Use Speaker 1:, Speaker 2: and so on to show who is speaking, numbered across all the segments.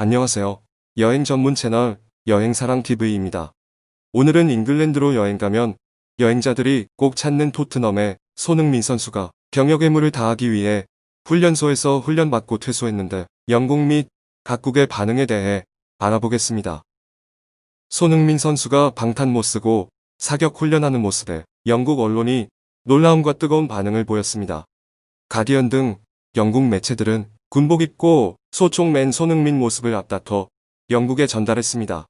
Speaker 1: 안녕하세요. 여행 전문 채널 여행사랑TV입니다. 오늘은 잉글랜드로 여행 가면 여행자들이 꼭 찾는 토트넘의 손흥민 선수가 경역 의 무를 다하기 위해 훈련소에서 훈련받고 퇴소했는데 영국 및 각국의 반응에 대해 알아보겠습니다. 손흥민 선수가 방탄 못 쓰고 사격 훈련하는 모습에 영국 언론이 놀라움과 뜨거운 반응을 보였습니다. 가디언 등 영국 매체들은 군복 입고 소총 맨 손흥민 모습을 앞다퉈 영국에 전달했습니다.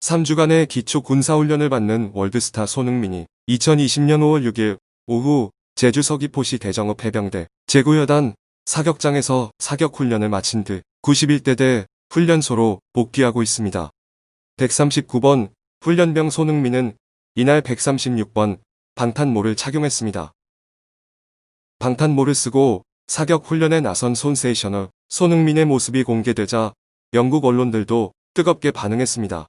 Speaker 1: 3주간의 기초 군사훈련을 받는 월드스타 손흥민이 2020년 5월 6일 오후 제주 서귀포시 대정읍 해병대 제구여단 사격장에서 사격훈련을 마친 뒤 91대대 훈련소로 복귀하고 있습니다. 139번 훈련병 손흥민은 이날 136번 방탄모를 착용했습니다. 방탄모를 쓰고 사격 훈련에 나선 손세이셔널 손흥민의 모습이 공개되자 영국 언론들도 뜨겁게 반응했습니다.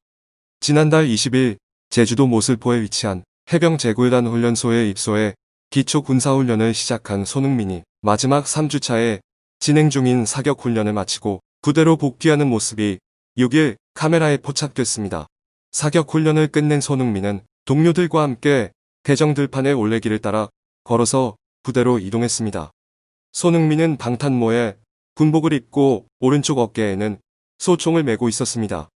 Speaker 1: 지난달 20일 제주도 모슬포에 위치한 해병 제구단 훈련소에 입소해 기초 군사훈련을 시작한 손흥민이 마지막 3주차에 진행 중인 사격 훈련을 마치고 부대로 복귀하는 모습이 6일 카메라에 포착됐습니다. 사격 훈련을 끝낸 손흥민은 동료들과 함께 대정 들판에 올레길을 따라 걸어서 부대로 이동했습니다. 손흥민은 방탄모에 군복을 입고 오른쪽 어깨에는 소총을 메고 있었습니다.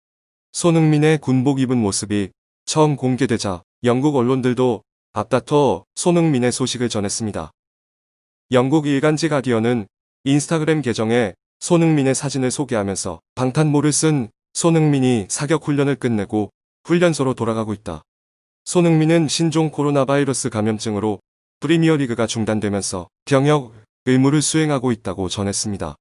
Speaker 1: 손흥민의 군복 입은 모습이 처음 공개되자 영국 언론들도 앞다퉈 손흥민의 소식을 전했습니다. 영국 일간지 가디언은 인스타그램 계정에 손흥민의 사진을 소개하면서 방탄모를 쓴 손흥민이 사격 훈련을 끝내고 훈련소로 돌아가고 있다. 손흥민은 신종 코로나 바이러스 감염증으로 프리미어리그가 중단되면서 병역 의무를 수행하고 있다고 전했습니다.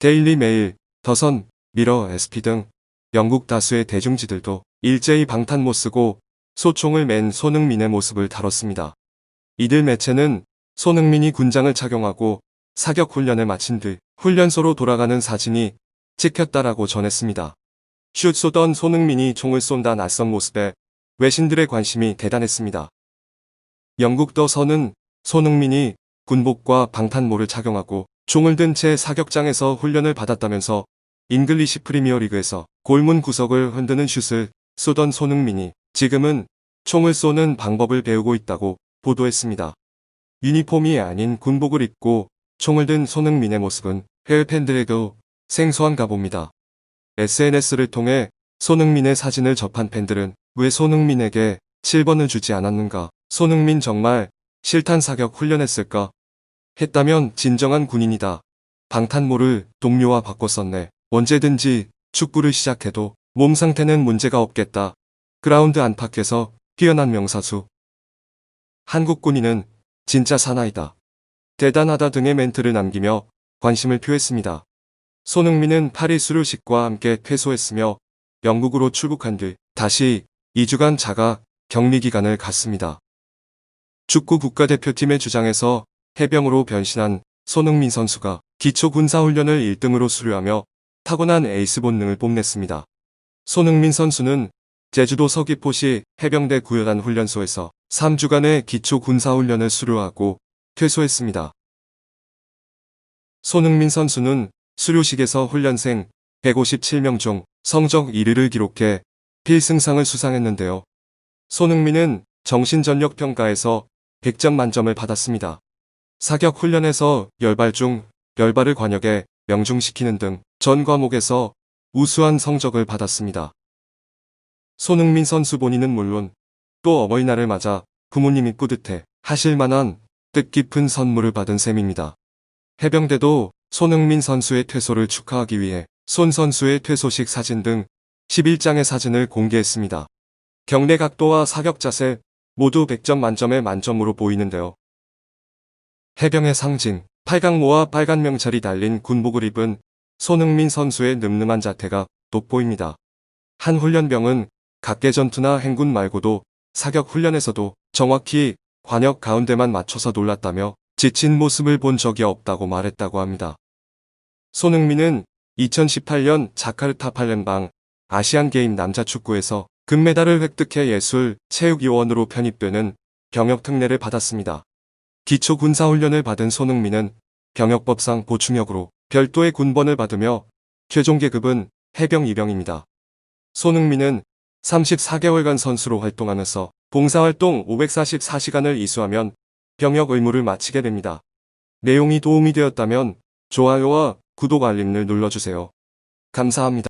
Speaker 1: 데일리 메일, 더선, 미러, SP 등 영국 다수의 대중지들도 일제히 방탄 못 쓰고 소총을 맨 손흥민의 모습을 다뤘습니다. 이들 매체는 손흥민이 군장을 착용하고 사격 훈련을 마친 뒤 훈련소로 돌아가는 사진이 찍혔다라고 전했습니다. 슛 쏘던 손흥민이 총을 쏜다 낯선 모습에 외신들의 관심이 대단했습니다. 영국 더 선은 손흥민이 군복과 방탄모를 착용하고 총을 든 채 사격장에서 훈련을 받았다면서 잉글리시 프리미어리그에서 골문 구석을 흔드는 슛을 쏘던 손흥민이 지금은 총을 쏘는 방법을 배우고 있다고 보도했습니다. 유니폼이 아닌 군복을 입고 총을 든 손흥민의 모습은 해외 팬들에도 생소한가 봅니다. SNS를 통해 손흥민의 사진을 접한 팬들은 왜 손흥민에게 7번을 주지 않았는가? 손흥민 정말 실탄 사격 훈련했을까? 했다면 진정한 군인이다. 방탄모를 동료와 바꿨었네. 언제든지 축구를 시작해도 몸 상태는 문제가 없겠다. 그라운드 안팎에서 뛰어난 명사수. 한국 군인은 진짜 사나이다. 대단하다 등의 멘트를 남기며 관심을 표했습니다. 손흥민은 파리 수료식과 함께 퇴소했으며 영국으로 출국한 뒤 다시 2주간 자가 격리 기간을 갖습니다. 축구 국가대표팀의 주장에서 해병으로 변신한 손흥민 선수가 기초 군사훈련을 1등으로 수료하며 타고난 에이스 본능을 뽐냈습니다. 손흥민 선수는 제주도 서귀포시 해병대 구여단 훈련소에서 3주간의 기초 군사훈련을 수료하고 퇴소했습니다. 손흥민 선수는 수료식에서 훈련생 157명 중 성적 1위를 기록해 필승상을 수상했는데요. 손흥민은 정신전력 평가에서 100점 만점을 받았습니다. 사격 훈련에서 열발 중 열발을 관역에 명중시키는 등 전 과목에서 우수한 성적을 받았습니다. 손흥민 선수 본인은 물론 또 어버이날을 맞아 부모님이 뿌듯해 하실 만한 뜻깊은 선물을 받은 셈입니다. 해병대도 손흥민 선수의 퇴소를 축하하기 위해 손 선수의 퇴소식 사진 등 11장의 사진을 공개했습니다. 경례 각도와 사격 자세 모두 100점 만점의 만점으로 보이는데요. 해병의 상징, 팔강모와 빨간 명찰이 달린 군복을 입은 손흥민 선수의 늠름한 자태가 돋보입니다. 한 훈련병은 각계 전투나 행군 말고도 사격 훈련에서도 정확히 관역 가운데만 맞춰서 놀랐다며 지친 모습을 본 적이 없다고 말했다고 합니다. 손흥민은 2018년 자카르타 팔렘방 아시안게임 남자축구에서 금메달을 획득해 예술 체육위원으로 편입되는 경역 특례를 받았습니다. 기초 군사훈련을 받은 손흥민은 경역법상 보충역으로 별도의 군번을 받으며 최종 계급은 해병 이병입니다. 손흥민은 34개월간 선수로 활동하면서 봉사활동 544시간을 이수하면 병역 의무를 마치게 됩니다. 내용이 도움이 되었다면 좋아요와 구독 알림을 눌러주세요. 감사합니다.